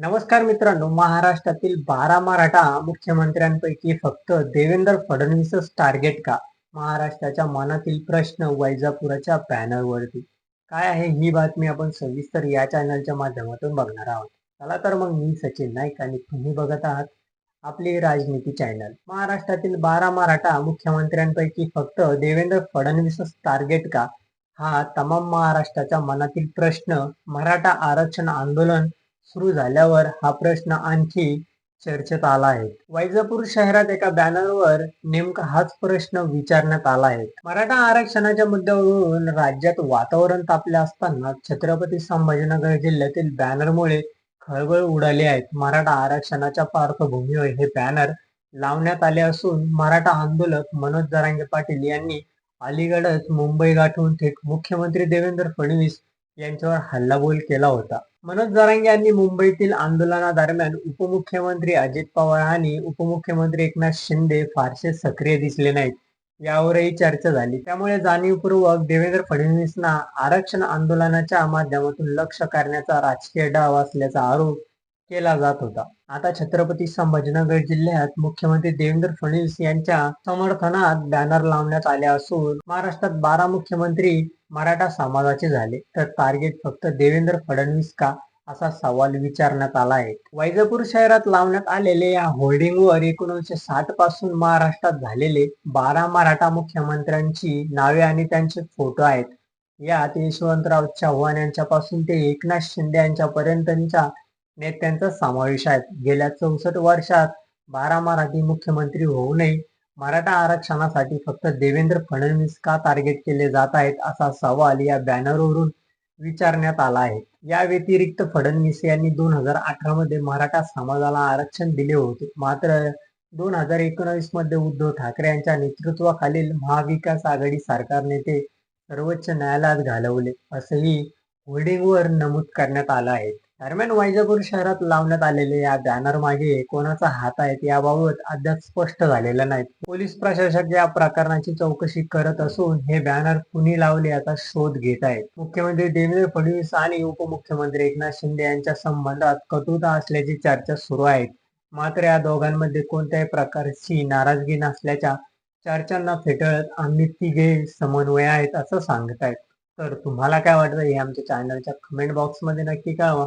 नमस्कार मित्रांनो महाराष्ट्रातील बारा मराठा मुख्यमंत्र्यांपैकी फक्त देवेंद्र फडणवीसच टार्गेट का? महाराष्ट्राच्या मनातील प्रश्न वैजापुराच्या बॅनरवरती काय आहे ही बातमी आपण सविस्तर या चॅनलच्या माध्यमातून बघणार आहोत. चला तर मग मी सचिन नाईक आणि तुम्ही बघत आहात आपली राजनीती चॅनल महाराष्ट्रातील बारा मराठा मुख्यमंत्र्यांपैकी फक्त देवेंद्र फडणवीसच टार्गेट का? हा तमाम महाराष्ट्राच्या मनातील प्रश्न मराठा आरक्षण आंदोलन सुरू झाल्यावर हा प्रश्न आणखी चर्चेत आला आहे. वैजापूर शहरात एका बॅनरवर नेमका हाच प्रश्न विचारण्यात आला आहे. मराठा आरक्षणाच्या मुद्द्यावरून राज्यात वातावरण तापले असताना छत्रपती संभाजीनगर जिल्ह्यातील बॅनरमुळे खळबळ उडाली आहेत मराठा आरक्षणाच्या पार्श्वभूमीवर हे बॅनर लावण्यात आले असून मराठा आंदोलक मनोज जरांगे पाटील यांनी अलीगडच मुंबई गाठून थेट मुख्यमंत्री देवेंद्र फडणवीस यांच्यावर हल्लाबोल केला होता. मनोज जरांगे यांनी मुंबईतील आंदोलनादरम्यान उपमुख्यमंत्री अजित पवार आणि उपमुख्यमंत्री एकनाथ शिंदे फारसे सक्रिय दिसले नाहीत. यावरही चर्चा झाली. त्यामुळे जाणीवपूर्वक देवेंद्र फडणवीसना आरक्षण आंदोलनाच्या माध्यमातून लक्ष करण्याचा राजकीय डाव असल्याचा आरोप केला जात होता. आता छत्रपती संभाजीनगर जिल्ह्यात मुख्यमंत्री देवेंद्र फडणवीस यांच्या समर्थनात बॅनर लावण्यात आले असून महाराष्ट्रात बारा मुख्यमंत्री मराठा समाजाचे झाले. तर टार्गेट फक्त देवेंद्र फडणवीस का? असा सवाल विचारण्यात आला आहे. वैजापूर शहरात लावण्यात आलेले या होर्डिंगवर एकोणीसशे साठपासून महाराष्ट्रात झालेले बारा मराठा मुख्यमंत्र्यांची नावे आणि त्यांचे फोटो आहेत. यात यशवंतराव चव्हाण यांच्यापासून ते एकनाथ शिंदे यांच्यापर्यंतच्या नेत्यांचा समावेश आहे. गेल्या चौसष्ट वर्षात बारा मराठी मुख्यमंत्री होऊनही मराठा आरक्षणासाठी फक्त देवेंद्र फडणवीस का टार्गेट केले जात आहेत असा सवाल या बॅनरवरून विचारण्यात आला आहे. या व्यतिरिक्त फडणवीस यांनी दोन हजार अठरा मध्ये मराठा समाजाला आरक्षण दिले होते. मात्र दोन हजार एकोणवीसमध्ये उद्धव ठाकरे यांच्या नेतृत्वाखालील महाविकास आघाडी सरकारने ते सर्वोच्च न्यायालयात घालवले असंही होर्डिंगवर नमूद करण्यात आलं आहे. दरम्यान वैजापूर शहरात लावण्यात आलेले या बॅनर मागे कोणाचा हात आहे याबाबत अद्याप स्पष्ट झालेलं नाही. पोलीस प्रशासक या प्रकरणाची चौकशी करत असून हे बॅनर कुणी लावले याचा शोध घेत आहेत. मुख्यमंत्री देवेंद्र फडणवीस आणि उपमुख्यमंत्री एकनाथ शिंदे यांच्या संबंधात कटुता असल्याची चर्चा सुरू आहे. मात्र या दोघांमध्ये कोणत्याही प्रकारची नाराजगी नसल्याच्या चर्चांना फेटाळत आम्ही तिघे समन्वय आहेत असं सांगत आहेत तर तुम्हाला काय वाटतं हे आमच्या चॅनलच्या कमेंट बॉक्समध्ये नक्की कळवा.